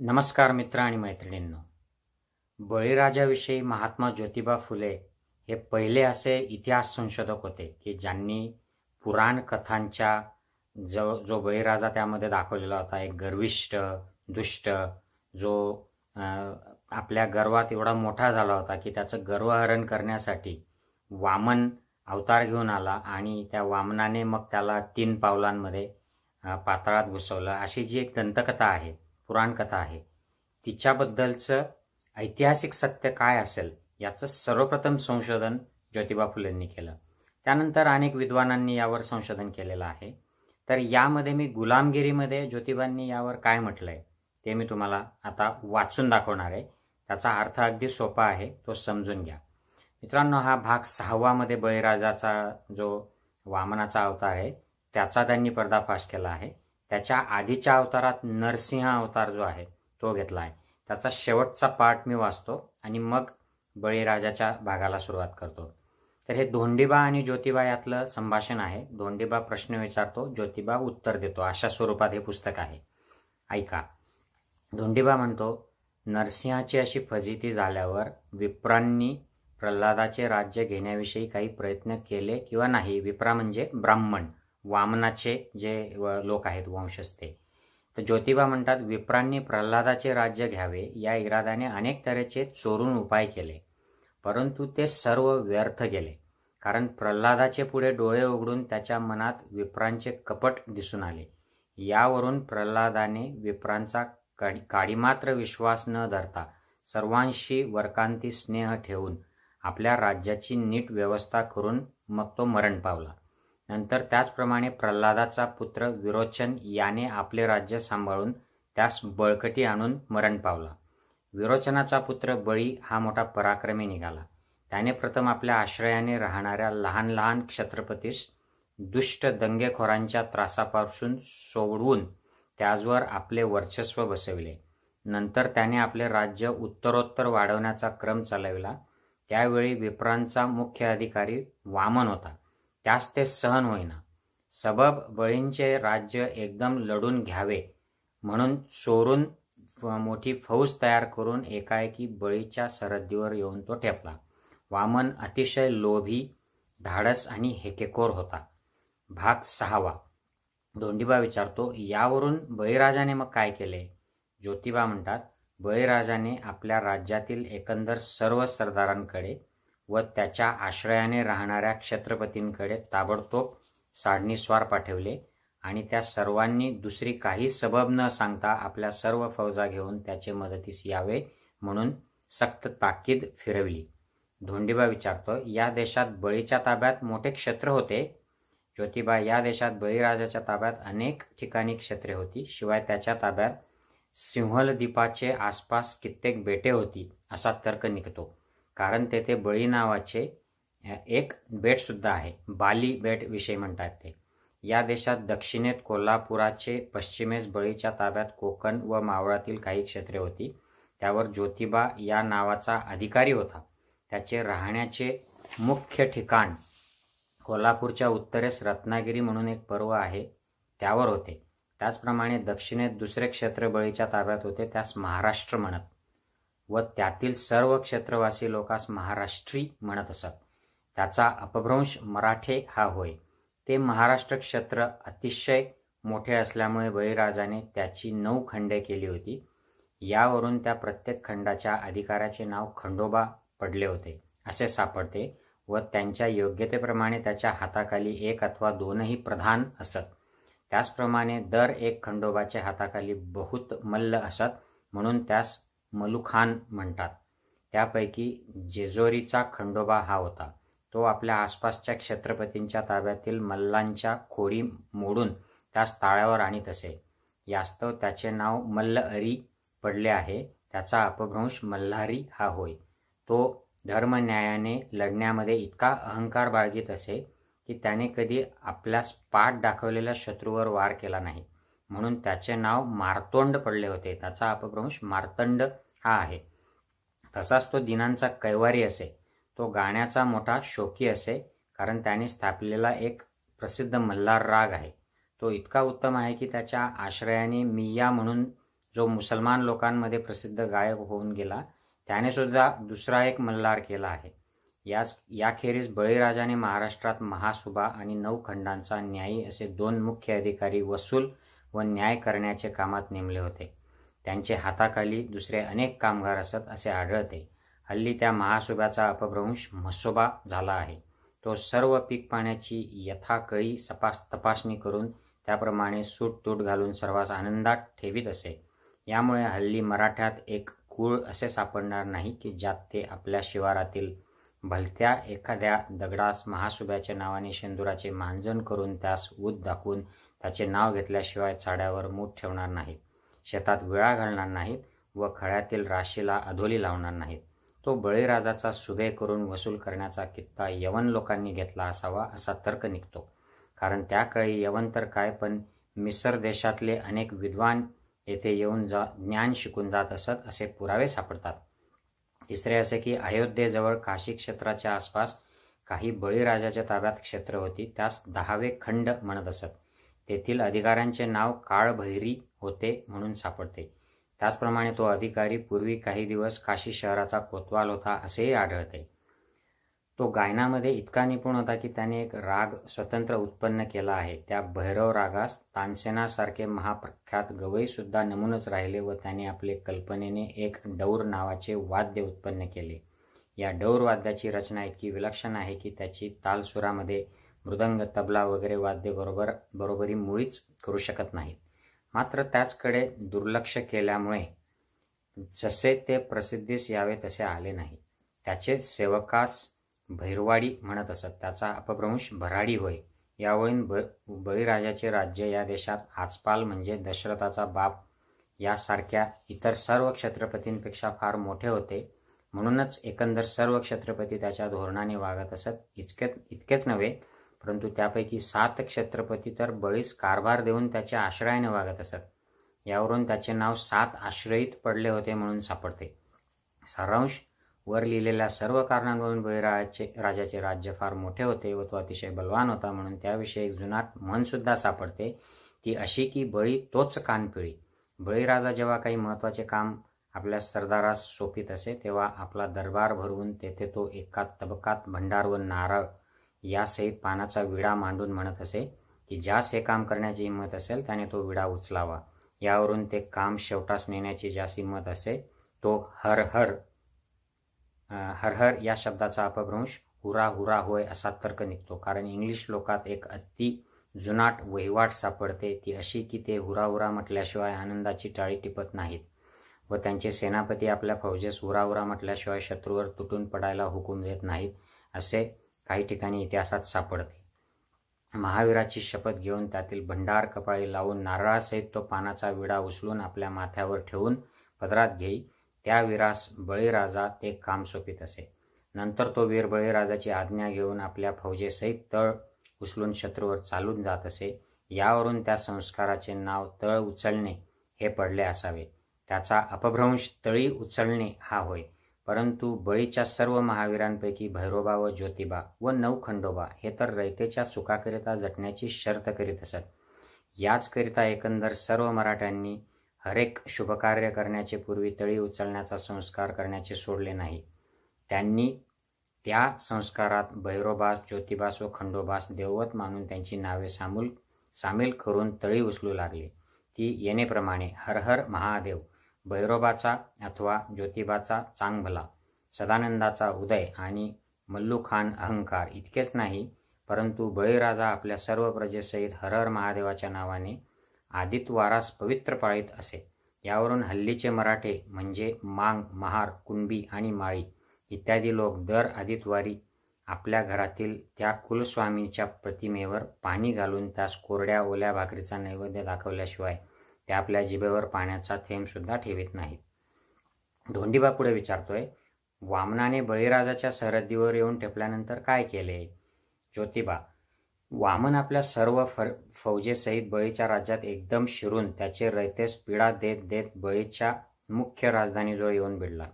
नमस्कार मित्र आणि मैत्रिणींनो. बळीराजाविषयी महात्मा ज्योतिबा फुले हे पहिले असे इतिहास संशोधक होते की ज्यांनी पुराण कथांच्या जो जो बळीराजा त्यामध्ये दाखवलेला होता एक गर्विष्ट दुष्ट जो आपल्या गर्वात एवढा मोठा झाला होता की त्याचं गर्वहरण करण्यासाठी वामन अवतार घेऊन आला आणि त्या वामनाने मग त्याला तीन पावलांमध्ये पातळात पाताळात घुसवलं. अशी जी एक दंतकथा आहे पुराणकथा आहे. तिच्याबद्दलचं ऐतिहासिक सत्य काय असेल याचं सर्वप्रथम संशोधन ज्योतिबा फुलेंनी केलं. त्यानंतर अनेक विद्वानांनी यावर संशोधन केलेलं आहे. तर यामध्ये मी गुलामगिरीमध्ये ज्योतिबांनी यावर काय म्हटलं आहे ते मी तुम्हाला आता वाचून दाखवणार आहे. त्याचा अर्थ अगदी सोपा आहे तो समजून घ्या. मित्रांनो हा भाग सहावामध्ये बळीराजाचा जो वामनाचा अवतार आहे त्याचा त्यांनी पर्दाफाश केला आहे. त्याच्या आधीच्या अवतारात नरसिंह अवतार जो आहे तो घेतला आहे त्याचा शेवटचा पार्ट मी वाचतो आणि मग बळीराजाच्या भागाला सुरुवात करतो. तर हे धोंडीबा आणि ज्योतिबा यातलं संभाषण आहे. धोंडीबा प्रश्न विचारतो ज्योतिबा उत्तर देतो. अशा स्वरूपात हे पुस्तक आहे. ऐका. धोंडीबा म्हणतो नरसिंहाची अशी फजिती झाल्यावर विप्रांनी प्रल्हादाचे राज्य घेण्याविषयी काही प्रयत्न केले किंवा नाही? विप्रा म्हणजे ब्राह्मण. वामनाचे जे व- लोक आहेत वंशस्थे तर ज्योतिबा म्हणतात विप्रांनी प्रल्हादाचे राज्य घ्यावे या इराद्याने अनेक तऱ्हेचे चोरून उपाय केले. परंतु ते सर्व व्यर्थ गेले. कारण प्रल्हादाचे पुढे डोळे उघडून त्याच्या मनात विप्रांचे कपट दिसून आले. यावरून प्रल्हादाने विप्रांचा काडी काडीमात्र विश्वास न धरता सर्वांशी वरकांती स्नेह ठेवून आपल्या राज्याची नीट व्यवस्था करून मग तो मरण पावला. नंतर त्याचप्रमाणे प्रल्हादाचा पुत्र विरोचन याने आपले राज्य सांभाळून त्यास बळकटी आणून मरण पावला. विरोचनाचा पुत्र बळी हा मोठा पराक्रमी निघाला. त्याने प्रथम आपल्या आश्रयाने राहणाऱ्या लहान लहान क्षत्रपतीस दुष्ट दंगेखोरांच्या त्रासापासून सोडवून त्याचवर आपले वर्चस्व बसविले. नंतर त्याने आपले राज्य उत्तरोत्तर वाढवण्याचा क्रम चालविला. त्यावेळी विप्रांचा मुख्य अधिकारी वामन होता. त्यास ते सहन होईना. सबब बळींचे राज्य एकदम लढून घ्यावे म्हणून चोरून मोठी फौज तयार करून एकाएकी बळीच्या सरहद्दीवर येऊन तो ठेपला. वामन अतिशय लोभी धाडस आणि हेकेकोर होता. भाग सहावा. दोंडीबा विचारतो यावरून बळीराजाने मग काय केले? ज्योतिबा म्हणतात बळीराजाने आपल्या राज्यातील एकंदर सर्व सरदारांकडे व त्याच्या आश्रयाने राहणाऱ्या क्षत्रपतींकडे ताबडतोब साडणीस्वार पाठवले आणि त्या सर्वांनी दुसरी काही सबब न सांगता आपल्या सर्व फौजा घेऊन त्याचे मदतीस यावे म्हणून सक्त ताकीद फिरवली. धोंडीबा विचारतो या देशात बळीच्या ताब्यात मोठे क्षेत्र होते? ज्योतिबा या देशात बळीराजाच्या ताब्यात अनेक ठिकाणी क्षेत्रे होती शिवाय त्याच्या ताब्यात सिंहलद्वीपाचे आसपास कित्येक बेटे होती असा तर्क निघतो. कारण तेथे बळी नावाचे एक बेटसुद्धा आहे. बाली बेट विषयी म्हणतात ते. या देशात दक्षिणेत कोल्हापुराचे पश्चिमेस बळीच्या ताब्यात कोकण व मावळातील काही क्षेत्रे होती. त्यावर ज्योतिबा या नावाचा अधिकारी होता. त्याचे राहण्याचे मुख्य ठिकाण कोल्हापूरच्या उत्तरेस रत्नागिरी म्हणून एक पर्व आहे त्यावर होते. त्याचप्रमाणे दक्षिणेत दुसरे क्षेत्र बळीच्या ताब्यात होते त्यास महाराष्ट्र म्हणत. व त्यातील सर्व क्षेत्रवासी लोकास महाराष्ट्री म्हणत असत. त्याचा अपभ्रंश मराठे हा होय. ते महाराष्ट्र क्षेत्र अतिशय मोठे असल्यामुळे बळीराजाने त्याची नऊ खंडे केली होती. यावरून त्या प्रत्येक खंडाच्या अधिकाऱ्याचे नाव खंडोबा पडले होते असे सापडते व त्यांच्या योग्यतेप्रमाणे त्याच्या हाताखाली एक अथवा दोनही प्रधान असत. त्याचप्रमाणे दर एक खंडोबाच्या हाताखाली बहुत मल्ल असत म्हणून त्यास मलुखान म्हणतात. त्यापैकी जेजोरीचा खंडोबा हा होता. तो आपल्या आसपासच्या छत्रपतींच्या ताब्यातील मल्लांच्या खोरी मोडून त्यास ताळ्यावर आणीत असे. यास्तव त्याचे नाव मल्ल अरी पडले आहे. त्याचा अपभ्रंश मल्हारी हा होय. तो धर्मन्यायाने लढण्यामध्ये इतका अहंकार बाळगीत असे की त्याने कधी आपल्यास पाठ दाखवलेल्या शत्रूवर वार केला नाही. म्हणून त्याचे नाव मार्तोंड पडले होते. त्याचा अपभ्रंश मार्तंड हा आहे. तसाच तो दिनांचा कैवारी असे. तो गाण्याचा मोठा शोकी असे कारण त्याने स्थापलेला एक प्रसिद्ध मल्हार राग आहे. तो इतका उत्तम आहे की त्याच्या आश्रयाने मिया म्हणून जो मुसलमान लोकांमध्ये प्रसिद्ध गायक होऊन गेला त्याने सुद्धा दुसरा एक मल्हार केला आहे. याच याखेरीज बळीराजाने महाराष्ट्रात महासुभा आणि नऊ खंडांचा न्यायी असे दोन मुख्य अधिकारी वसूल व न्याय करण्याचे कामात नेमले होते. त्यांचे हाताखाली दुसरे अनेक कामगार असत असे आढळते. हल्ली त्या महासुभ्याचा अपभ्रंश म्हसोबा झाला आहे. तो सर्व पीक पाण्याची यथाकळी सपास तपासणी करून त्याप्रमाणे सूट तूट घालून सर्वांस आनंदात ठेवीत असे. यामुळे हल्ली मराठ्यात एक कुळ असे सापडणार नाही की ज्यात ते आपल्या शिवारातील भलत्या एखाद्या दगडास महासुब्याच्या नावाने शेंदुराचे मांजन करून त्यास ऊत दाखवून त्याचे नाव घेतल्याशिवाय चाड्यावर मूठ ठेवणार नाहीत. शेतात विळा घालणार नाहीत व खळ्यातील राशीला अधोली लावणार नाहीत. तो बळीराजाचा सुभे करून वसूल करण्याचा कित्ता यवन लोकांनी घेतला असावा असा तर्क निघतो. कारण त्याकाळी यवन तर काय पण मिसर देशातले अनेक विद्वान येथे येऊन जा ज्ञान शिकून जात असत असे पुरावे सापडतात. तिसरे असे की अयोध्येजवळ काशी क्षेत्राच्या आसपास काही बळीराजाच्या ताब्यात क्षेत्र होती त्यास दहावे खंड म्हणत असत. तेथील अधिकाऱ्यांचे नाव काळभैरी होते म्हणून सापडते. त्याचप्रमाणे तो अधिकारी पूर्वी काही दिवस काशी शहराचा कोतवाल होता असेही आढळते. तो गायनामध्ये इतका निपुण होता की त्याने एक राग स्वतंत्र उत्पन्न केला आहे. त्या भैरव रागास तानसेनासारखे महाप्रख्यात गवईसुद्धा नमूनच राहिले व त्याने आपले कल्पनेने एक डौर नावाचे वाद्य उत्पन्न केले. या डौर वाद्याची रचना इतकी विलक्षण आहे की त्याची तालसुरामध्ये मृदंग तबला वगैरे वाद्य बरोबर बरोबरी मुळीच करू शकत नाहीत. मात्र त्याचकडे दुर्लक्ष केल्यामुळे जसे ते प्रसिद्धीस यावे तसे आले नाही त्याचे सेवकास भैरवाडी म्हणत असत. त्याचा अपभ्रंश भराडी होय. यावळीन ब बळीराजाचे राज्य या देशात आजपाल म्हणजे दशरथाचा बाप यासारख्या इतर सर्व क्षत्रपतींपेक्षा फार मोठे होते. म्हणूनच एकंदर सर्व क्षत्रपती त्याच्या धोरणाने वागत असत. इतके इतकेच नव्हे परंतु त्यापैकी सात क्षेत्रपती तर बळीस कारभार देऊन त्याच्या आश्रयाने वागत असत. यावरून त्याचे नाव सात आश्रयित पडले होते म्हणून सापडते. सारांश वर लिहिलेल्या सर्व कारणांवरून बळीराजाचे राजाचे राज्य फार मोठे होते व तो अतिशय बलवान होता म्हणून त्याविषयी एक जुनाट म्हणसुद्धा सापडते. ती अशी की बळी तोच कानपिळी. बळीराजा जेव्हा काही महत्त्वाचे काम आपल्या सरदारास सोपित असे तेव्हा आपला दरबार भरवून तेथे तो एका तबकात भंडार व नारळ यासहित पानाचा विडा मांडून म्हणत असे की ज्यास हे काम करण्याची हिंमत असेल त्याने तो विडा उचलावा. यावरून ते काम शेवटास नेण्याची ज्यास हिंमत असे तो हर हर हरहर या शब्दाचा अपभ्रंश हुरा हुरा होय असा तर्क निघतो. कारण इंग्लिश लोकात एक अति जुनाट वहिवाट सापडते. ती अशी की ते हुरा हुरा म्हटल्याशिवाय आनंदाची टाळी टिपत नाहीत. व त्यांचे सेनापती आपल्या फौजेस हुरा हुरा म्हटल्याशिवाय शत्रूवर तुटून पडायला हुकूम देत नाहीत. असे काही ठिकाणी इतिहासात सापडते. महावीराची शपथ घेऊन त्यातील भंडार कपाळी लावून नारळासहित तो पानाचा विडा उचलून आपल्या माथ्यावर ठेवून पदरात घेई. त्या वीरास बळीराजा ते काम सोपित असे. नंतर तो वीर बळीराजाची आज्ञा घेऊन आपल्या फौजेसहित तळ उचलून शत्रूवर चालून जात असे. यावरून त्या संस्काराचे नाव तळ उचलणे हे पडले असावे. त्याचा अपभ्रंश तळी उचलणे हा होय. परंतु बळीच्या सर्व महावीरांपैकी भैरोबा व ज्योतिबा व नऊ खंडोबा हे तर रयतेच्या सुखाकरिता जटण्याची शर्त करीत असत. याचकरिता एकंदर सर्व मराठ्यांनी हरेक शुभकार्य करण्याचे पूर्वी तळी उचलण्याचा संस्कार करण्याचे सोडले नाही. त्यांनी त्या संस्कारात भैरोबास ज्योतिबास व खंडोबास देववत मानून त्यांची नावे सामूल सामील करून तळी उचलू लागले. ती येणेप्रमाणे हर हर महादेव भैरोबाचा अथवा ज्योतिबाचा चांगभला सदानंदाचा उदय आणि मल्लूखान अहंकार इतकेच नाही परंतु बळीराजा आपल्या सर्व प्रजेसहित हरहर महादेवाच्या नावाने आदित्यवारास पवित्र पाळीत असे. यावरून हल्लीचे मराठे म्हणजे मांग महार कुणबी आणि माळी इत्यादी लोक दर आदितवारी आपल्या घरातील त्या कुलस्वामीच्या प्रतिमेवर पाणी घालून त्यास कोरड्या ओल्या भाकरीचा नैवेद्य दाखवल्याशिवाय ते आपल्या जिभेवर पाण्याचा थेंबसुद्धा ठेवित नाहीत. धोंडीबा पुढे विचारतोय वामनाने बळीराजाच्या सरहद्दीवर येऊन टेपल्यानंतर काय केले? ज्योतिबा वामन आपल्या सर्व फर फौजेसहित बळीच्या राज्यात एकदम शिरून त्याचे रयतेस पीडा देत देत बळीच्या मुख्य राजधानीजवळ येऊन भिडला.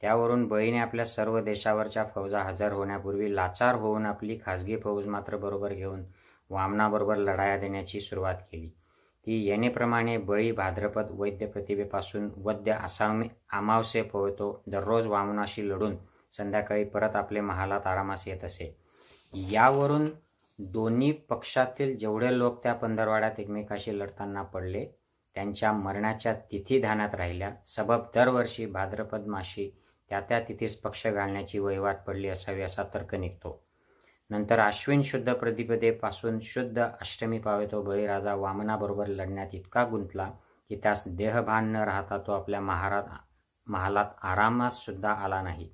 त्यावरून बळीने आपल्या सर्व देशावरच्या फौजा हजर होण्यापूर्वी लाचार होऊन आपली खासगी फौज मात्र बरोबर घेऊन वामनाबरोबर लढाया देण्याची सुरुवात केली. ती येणेप्रमाणे बळी भाद्रपद वैद्य प्रतिभेपासून वद्य आसामे आमावसे पोहतो. दररोज वामनाशी लढून संध्याकाळी परत आपले महालात आरामास येत असे. यावरून दोन्ही पक्षातील जेवढे लोक त्या पंधरवाड्यात एकमेकाशी लढताना पडले त्यांच्या मरणाच्या तिथी ध्यानात राहिल्या. सबब दरवर्षी भाद्रपद माशी त्या त्या तिथीस पक्ष घालण्याची वहिवाट पडली असावी असा तर्क निघतो. नंतर अश्विन शुद्ध प्रतिपदेपासून शुद्ध अष्टमी पावे तो बळीराजा वामनाबरोबर लढण्यात इतका गुंतला की त्यास देहभान न राहता तो आपल्या महारात महालात आरामास सुद्धा आला नाही.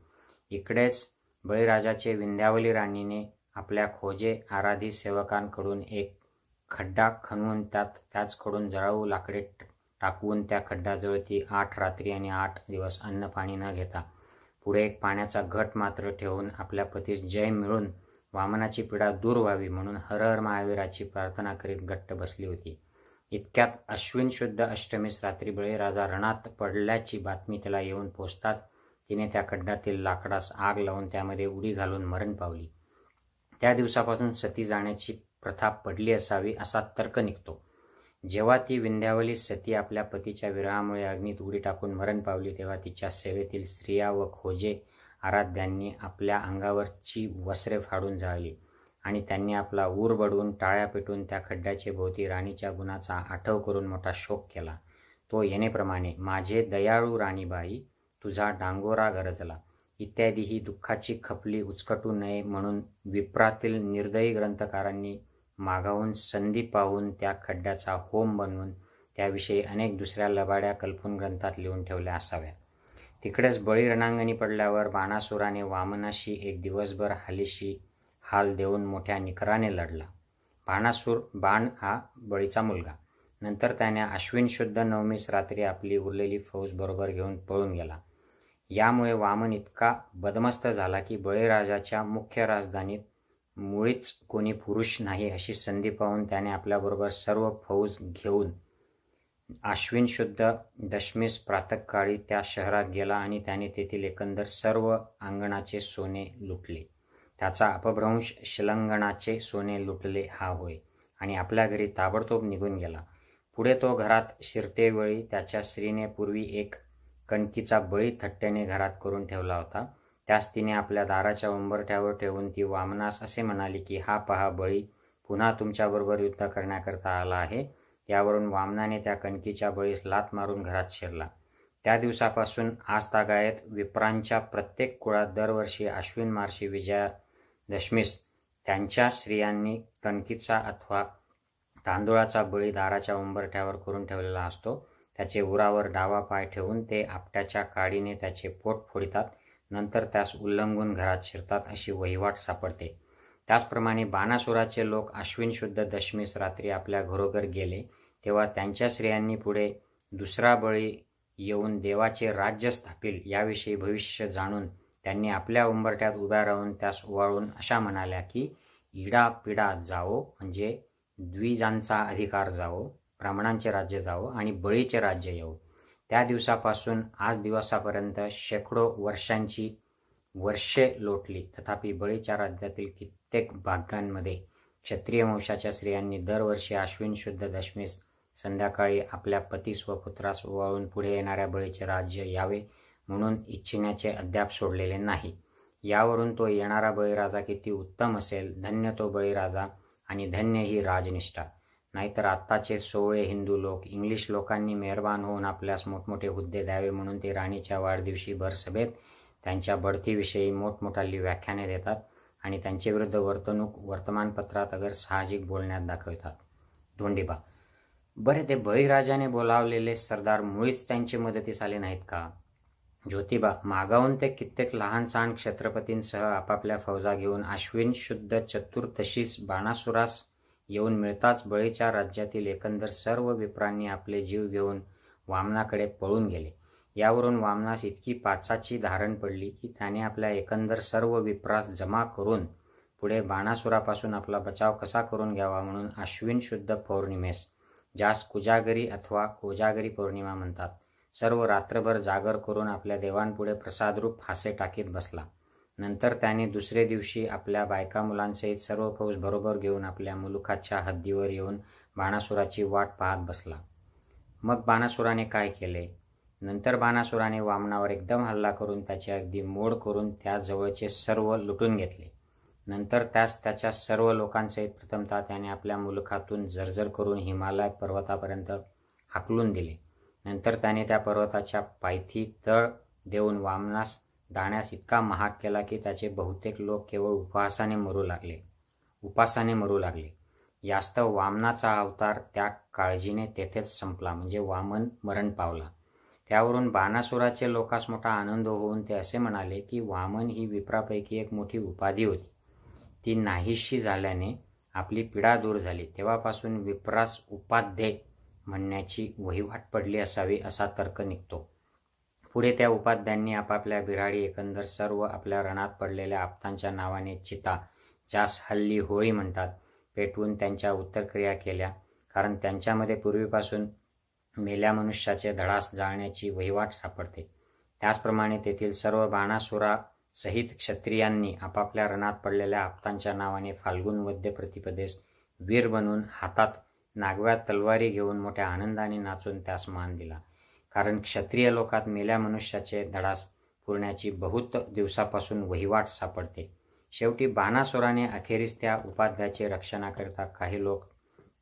इकडेच बळीराजाचे विंध्यावली राणीने आपल्या खोजे आराधी सेवकांकडून एक खड्डा खणवून त्यात त्याचकडून जळाऊ लाकडे टाकवून त्या खड्ड्याजवळ ती आठ रात्री आणि आठ दिवस अन्न पाणी न घेता पुढे एक पाण्याचा घट मात्र ठेवून आपल्या पतीस जय मिळून वामनाची पीडा दूर व्हावी म्हणून हर हर महावीराची प्रार्थना करीत गट्ट बसली होती. इतक्यात अश्विन शुद्ध अष्टमीस रात्री बळीराजा रणात पडल्याची बातमी त्याला येऊन पोचताच तिने त्या खड्ड्यातील लाकडास आग लावून त्यामध्ये उडी घालून मरण पावली. त्या दिवसापासून सती जाण्याची प्रथा पडली असावी असा तर्क निघतो. जेव्हा ती विंध्यावली सती आपल्या पतीच्या विरहामुळे अग्नीत उडी टाकून मरण पावली तेव्हा तिच्या सेवेतील स्त्रिया व खोजे आराध्यांनी आपल्या अंगावरची वस्त्रे फाडून जाळली आणि त्यांनी आपला ऊर बडवून टाळ्या पेटून त्या खड्ड्याचे भोवती राणीच्या गुणाचा आठव करून मोठा शोक केला. तो येणेप्रमाणे माझे दयाळू राणीबाई तुझा डांगोरा गरजला. इत्यादी ही दुःखाची खपली उचकटू नये म्हणून विप्रातील निर्दयी ग्रंथकारांनी मागाहून संधी पाहून त्या खड्ड्याचा होम बनवून त्याविषयी अनेक दुसऱ्या लबाड्या कल्पून ग्रंथात लिहून ठेवल्या असाव्या तिकडेच बळी रणांगणी पडल्यावर बाणासुराने वामनाशी एक दिवसभर हालीशी हाल देऊन मोठ्या निकराने लढला. बाणासूर बाण हा बळीचा मुलगा. नंतर त्याने अश्विन शुद्ध नवमीस रात्री आपली उरलेली फौज बरोबर घेऊन पळून गेला. यामुळे वामन इतका बदमस्त झाला की बळीराजाच्या मुख्य राजधानीत मुळीच कोणी पुरुष नाही अशी संधी पाहून त्याने आपल्याबरोबर सर्व फौज घेऊन आश्विन शुद्ध दशमीस प्रातकाळी त्या शहरात गेला आणि त्याने तेथील एकंदर सर्व अंगणाचे सोने लुटले. त्याचा अपभ्रंश शिलंगणाचे सोने लुटले हा होय. आणि आपल्या घरी ताबडतोब निघून गेला. पुढे तो घरात शिरतेवेळी त्याच्या स्त्रीने पूर्वी एक कणकीचा बळी थट्ट्याने घरात करून ठेवला होता. त्यास तिने आपल्या दाराच्या उंबरठ्यावर ठेवून ती वामनास असे म्हणाली की हा पहा बळी पुन्हा तुमच्याबरोबर युद्ध करण्याकरता आला आहे. यावरून वामनाने त्या कणकीच्या बळीस लात मारून घरात शिरला. त्या दिवसापासून आजतागायत विप्रांच्या प्रत्येक कुळात दरवर्षी अश्विन मार्शी विजयादशमीस त्यांच्या स्त्रियांनी कणकीचा अथवा तांदुळाचा बळी दाराच्या उंबरठ्यावर करून ठेवलेला असतो. त्याचे उरावर डावा पाय ठेवून ते आपट्याच्या काडीने त्याचे पोट फोडितात. नंतर त्यास उल्लंघून घरात शिरतात अशी वहिवाट सापडते. त्याचप्रमाणे बाणासुराचे लोक अश्विन शुद्ध दशमीस रात्री आपल्या घरोघर गेले. तेव्हा त्यांच्या स्त्रियांनी पुढे दुसरा बळी येऊन देवाचे राज्य स्थापील याविषयी भविष्य जाणून त्यांनी आपल्या उंबरट्यात उभ्या राहून त्यास ओवाळून अशा म्हणाल्या की इडा पिडा जावो म्हणजे द्विजांचा अधिकार जावो ब्राह्मणांचे राज्य जावो आणि बळीचे राज्य येवो. त्या दिवसापासून आज दिवसापर्यंत शेकडो वर्षांची वर्षे लोटली. तथापि बळीच्या राज्यातील कित्येक भागांमध्ये क्षत्रिय वंशाच्या स्त्रियांनी दरवर्षी अश्विन शुद्ध दशमीस संध्याकाळी आपल्या पतीस व पुत्रास ओवाळून पुढे येणाऱ्या बळीचे राज्य यावे म्हणून इच्छिण्याचे अद्याप सोडलेले नाही. यावरून तो येणारा बळीराजा किती उत्तम असेल धन्य तो बळीराजा आणि धन्य ही राजनिष्ठा. नाहीतर आत्ताचे सोळे हिंदू लोक इंग्लिश लोकांनी मेहरबान होऊन आपल्यास मोठमोठे हुद्दे द्यावे म्हणून ते राणीच्या वाढदिवशी भरसभेत त्यांच्या बढतीविषयी मोठमोठाली व्याख्याने देतात आणि त्यांचे विरुद्ध वर्तणूक वर्तमानपत्रात अगर साहजिक बोलण्यात दाखवतात. धोंडीबा बरे ते बळीराजाने बोलावलेले सरदार मुळीच त्यांची मदतीस आले नाहीत का? ज्योतिबा मागाहून ते कित्येक लहान सहान छत्रपतींसह आपापल्या फौजा घेऊन अश्विन शुद्ध चतुर्दशीस बाणासुरास येऊन मिळताच बळीच्या राज्यातील एकंदर सर्व विप्रांनी आपले जीव घेऊन वामनाकडे पळून गेले. यावरून वामनास इतकी पाचाची धारण पडली की त्याने आपल्या एकंदर सर्व विप्रास जमा करून पुढे बाणासुरापासून आपला बचाव कसा करून घ्यावा म्हणून अश्विन शुद्ध पौर्णिमेस ज्यास कुजागरी अथवा कोजागरी पौर्णिमा म्हणतात. सर्व रात्रभर जागर करून आपल्या देवांपुढे प्रसादरूप फासे टाकीत बसला. नंतर त्याने दुसरे दिवशी आपल्या बायका मुलांसहित सर्व फौज बरोबर घेऊन आपल्या मुलुखाच्या हद्दीवर येऊन बाणासुराची वाट पाहत बसला. मग बाणासुराने काय केले? नंतर बाणासुराने वामनावर एकदम हल्ला करून त्याची अगदी मोड करून त्याजवळचे सर्व लुटून घेतले. नंतर त्यास त्याच्या सर्व लोकांसहित प्रथमतः त्याने आपल्या मुलखातून जर्जर करून हिमालय पर्वतापर्यंत हाकलून दिले. नंतर त्याने त्या पर्वताच्या पायथी तळ देऊन वामनास दाण्यास इतका महाग केला की त्याचे बहुतेक लोक केवळ उपवासाने मरू लागले. उपासाने मरू लागले. यास्तव वामनाचा अवतार त्या काळजीने तेथेच संपला म्हणजे वामन मरण पावला. त्यावरून बाणासुराचे लोकास मोठा आनंद होऊन ते असे म्हणाले की वामन ही विप्रापैकी एक मोठी उपाधी होती. ती नाहीशी झाल्याने आपली पीडा दूर झाली. तेव्हापासून विप्रास उपाध्ये म्हणण्याची वहिवाट पडली असावी असा तर्क निघतो. पुढे त्या उपाध्यांनी आपापल्या बिराडी एकंदर सर्व आपल्या रणात पडलेल्या आप्तांच्या नावाने चिता ज्यास हल्ली होळी म्हणतात पेटवून त्यांच्या उत्तरक्रिया केल्या. कारण त्यांच्यामध्ये पूर्वीपासून मेल्या मनुष्याचे धडास जाळण्याची वहिवाट सापडते. त्याचप्रमाणे तेथील सर्व बाणासुरा सहित क्षत्रियांनी आपापल्या रणात पडलेल्या आप्तांच्या नावाने फाल्गुन वद्य प्रतिपदेस वीर बनून हातात नागव्या तलवारी घेऊन मोठ्या आनंदाने नाचून त्यास मान दिला. कारण क्षत्रिय लोकात मेल्या मनुष्याचे धडास पुरण्याची बहुत दिवसापासून वहिवाट सापडते. शेवटी बाणासुराने अखेरीस त्या उपाध्याचे रक्षणाकरिता काही लोक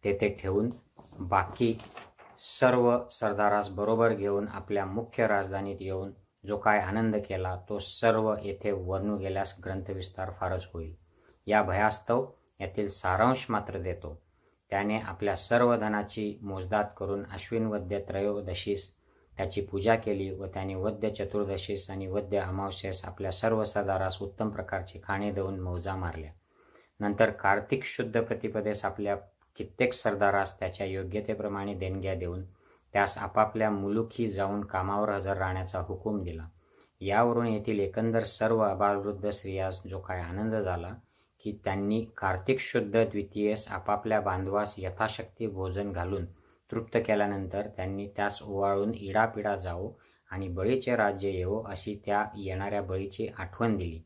तेथे ठेवून बाकी सर्व सरदारास बरोबर घेऊन आपल्या मुख्य राजधानीत येऊन जो काय आनंद केला तो सर्व येथे वर्णू गेल्यास ग्रंथविस्तार फारच होईल. या भयास्तव यातील सारांश मात्र देतो. त्याने आपल्या सर्व धनाची मोजदात करून अश्विन वद्य त्रयोदशीस त्याची पूजा केली व त्याने वद्य चतुर्दशीस आणि वद्य अमावस्येस आपल्या सर्व सरदारास उत्तम प्रकारचे खाणे देऊन मौजा मारल्या. नंतर कार्तिक शुद्ध प्रतिपदेस आपल्या कित्येक सरदारास त्याच्या योग्यतेप्रमाणे देणग्या देऊन त्यास आपापल्या मुलुखी जाऊन कामावर हजर राहण्याचा हुकूम दिला. यावरून येथील एकंदर सर्व अबालवृद्ध स्त्रियास जो काय आनंद झाला की त्यांनी कार्तिक शुद्ध द्वितीयेस आपापल्या बांधवास यथाशक्ती भोजन घालून तृप्त केल्यानंतर त्यांनी त्यास ओवाळून इडापिडा जावो आणि बळीचे राज्य येवो अशी त्या येणाऱ्या बळीची आठवण दिली.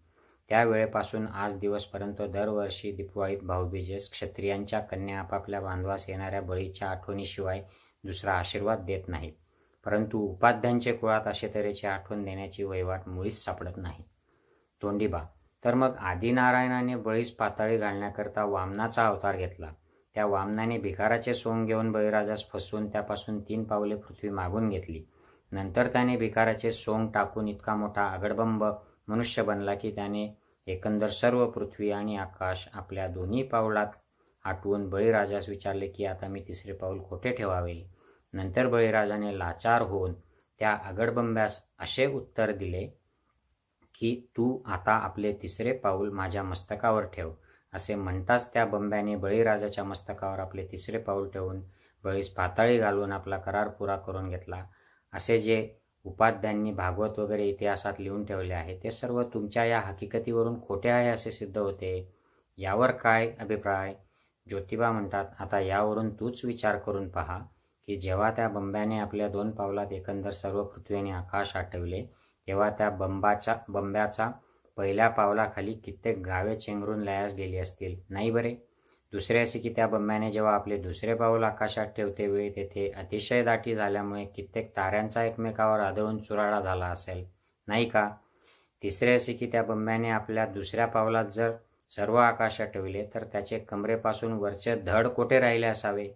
त्यावेळेपासून आज दिवसपर्यंत दरवर्षी दिपवाळीत भाऊबीजेस क्षत्रियांच्या कन्या आपापल्या बांधवास येणाऱ्या बळीच्या आठवणीशिवाय दुसरा आशीर्वाद देत नाहीत. परंतु उपाध्यांचे कुळात असे तऱ्हेची आठवण देण्याची वहिवाट मुळीच सापडत नाही. तोंडीबा तर मग आदिनारायणाने बळीस पाताळी घालण्याकरता वामनाचा अवतार घेतला. त्या वामनाने भिकाराचे सोंग घेऊन बळीराजास फसवून त्यापासून तीन पावले पृथ्वी मागून घेतली. नंतर त्याने भिकाराचे सोंग टाकून इतका मोठा आगडबंब मनुष्य बनला की त्याने एकंदर सर्व पृथ्वी आणि आकाश आपल्या दोन्ही पावलात आठवून बळीराजास विचारले की आता मी तिसरे पाऊल कोठे ठेवावे? नंतर बळीराजाने लाचार होऊन त्या आगडबंब्यास असे उत्तर दिले की तू आता आपले तिसरे पाऊल माझ्या मस्तकावर ठेव असे म्हणताच त्या बंब्याने बळीराजाच्या मस्तकावर आपले तिसरे पाऊल ठेवून बळीस पाताळी घालून आपला करार पुरा करून घेतला. असे जे उपाध्यांनी भागवत वगैरे इतिहासात लिहून ठेवले आहे ते सर्व तुमच्या या हकीकतीवरून खोटे आहे असे सिद्ध होते. यावर काय अभिप्राय? ज्योतिबा म्हणतात आता यावरून तूच विचार करून पहा. की जेव्हा त्या बंब्याने आपल्या दोन पावलात एकंदर सर्व पृथ्वीने आकाश आठवले तेव्हा त्या बंबाचा बंब्याचा पहिल्या पावलाखाली कित्येक गावे चेंगरून लयास गेली असतील. नाही बरे? दुसरे असे की त्या बंब्याने जेव्हा आपले दुसरे पाऊल आकाशात ठेवते वेळी तेथे अतिशय दाटी झाल्यामुळे कित्येक ताऱ्यांचा एकमेकावर आदळून चुराडा झाला असेल. नाही का? तिसरे असे की त्या बंब्याने आपल्या दुसऱ्या पावलात जर सर्व आकाशात ठेवले तर त्याचे कमरेपासून वरचे धड कोठे राहिले असावे?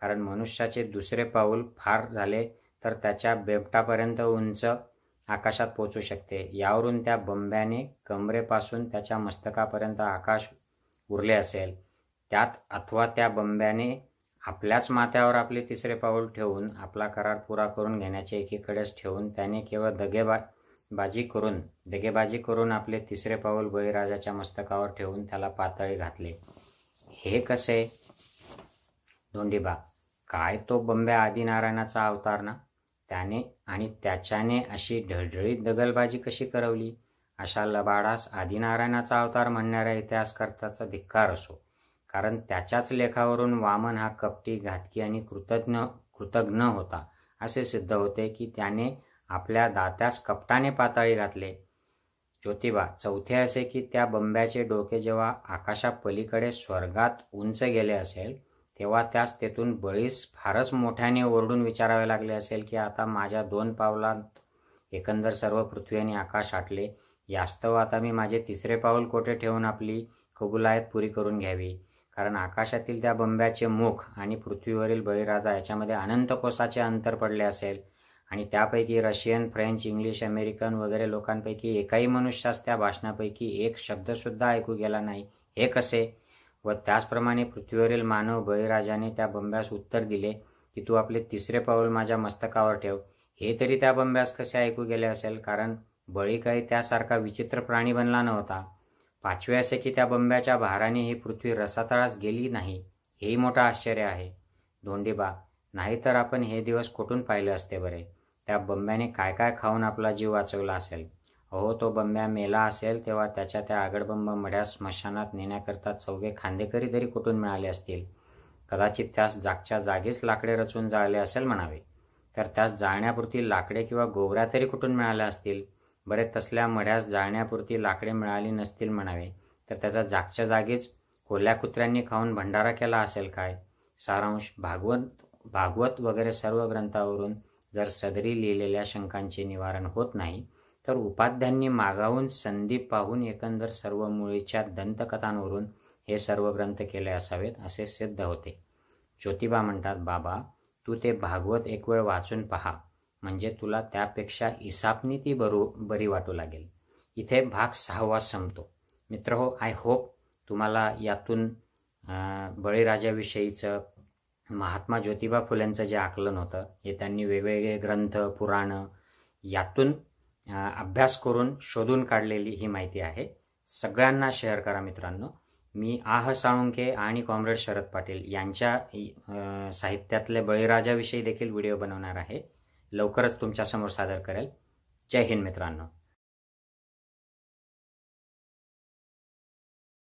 कारण मनुष्याचे दुसरे पाऊल फार झाले तर त्याच्या बेपटापर्यंत उंच आकाशात पोचू शकते. यावरून त्या बंब्याने कमरेपासून त्याच्या मस्तकापर्यंत आकाश उरले असेल. त्यात अथवा त्या बंब्याने आपल्याच माथ्यावर आपले तिसरे पाऊल ठेवून आपला करार पुरा करून घेण्याचे एकीकडेच ठेवून त्याने केवळ दगेबा बाजी करून दगेबाजी करून आपले तिसरे पाऊल बळीराजाच्या मस्तकावर ठेवून त्याला पातळी घातले. हे कसे? दोंडीबा काय तो बंब्या आदिनारायणाचा अवतार ना? त्याने आणि त्याच्याने अशी ढळढळीत दगलबाजी कशी करवली? अशा लबाडास आदिनारायणाचा अवतार म्हणणाऱ्या इतिहासकर्त्याचा धिक्कार असो. कारण त्याच्याच लेखावरून वामन हा कपटी घातकी आणि कृतज्ञ कृतज्ञ होता. असे सिद्ध होते की त्याने आपल्या दात्यास कपटाने पाताळी घातले. ज्योतिबा चौथे असे की त्या बंब्याचे डोके जेव्हा आकाशापलीकडे स्वर्गात उंच गेले असेल तेव्हा त्यास तेथून बळीस फारच मोठ्याने ओरडून विचारावे लागले असेल की आता माझ्या दोन पावलांत एकंदर सर्व पृथ्वी आणि आकाश आटले यास्तव आता मी माझे तिसरे पाऊल कोठे ठेवून आपली कबुलायत पुरी करून घ्यावी? कारण आकाशातील त्या बंब्याचे मुख आणि पृथ्वीवरील बळीराजा याच्यामध्ये अनंत कोसाचे अंतर पडले असेल आणि त्यापैकी रशियन फ्रेंच इंग्लिश अमेरिकन वगैरे लोकांपैकी एकाही मनुष्यास त्या भाषणापैकी एक शब्दसुद्धा ऐकू गेला नाही. हे कसे? व त्याचप्रमाणे पृथ्वीवरील मानव बळीराजाने त्या बंब्यास उत्तर दिले की तू आपले तिसरे पाऊल माझ्या मस्तकावर ठेव. हे तरी त्या बंब्यास कसे ऐकू गेले असेल? कारण बळी काही त्यासारखा विचित्र प्राणी बनला नव्हता. पाचवे असे की त्या बंब्याच्या भाराने ही पृथ्वी रसातळास गेली नाही. हेही मोठं आश्चर्य आहे. धोंडीबा नाहीतर आपण हे दिवस कुठून पाहिले असते बरे? त्या बंब्याने काय काय खाऊन आपला जीव वाचवला असेल? अहो तो बंब्या मेला असेल तेव्हा त्याच्या त्या आगडबंब मड्या स्मशानात नेण्याकरता चौघे खांदेकरी तरी कुठून मिळाले असतील? कदाचित त्यास जागच्या जागीच लाकडे रचून जाळले असेल म्हणावे. तर त्यास जाळण्यापुरती लाकडे किंवा गोवऱ्या तरी कुठून मिळाल्या असतील? बरे तसल्या मढ्यास जाळण्यापुरती लाकडे मिळाली नसतील म्हणावे. तर त्याचा जागच्या जागीच कोल्ह्या कुत्र्यांनी खाऊन भंडारा केला असेल काय? सारांश भागवत भागवत वगैरे सर्व ग्रंथावरून जर सदरी लिहिलेल्या शंकांचे निवारण होत नाही तर उपाध्यांनी मागाहून संधी पाहून एकंदर सर्व मुळीच्या दंतकथांवरून हे सर्व ग्रंथ केले असावेत असे सिद्ध होते. ज्योतिबा म्हणतात बाबा तू ते भागवत एक वेळ वाचून पहा. म्हणजे तुला त्यापेक्षा इसापनी ती बरू बरी वाटू लागेल. इथे भाग सहावा संपतो. मित्र हो आय होप तुम्हाला यातून बळीराजाविषयीचं महात्मा ज्योतिबा फुलेंचं जे आकलन होतं हे त्यांनी वेगवेगळे ग्रंथ पुराणं यातून अभ्यास करून शोधून काढलेली ही माहिती आहे. सगळ्यांना शेअर करा मित्रांनो. मी आह साळुंके आणि कॉम्रेड शरद पाटील यांच्या साहित्यातले बळीराजाविषयी देखील व्हिडिओ बनवणार आहे. लवकरच तुमच्यासमोर सादर करेल. जय हिंद मित्रांनो.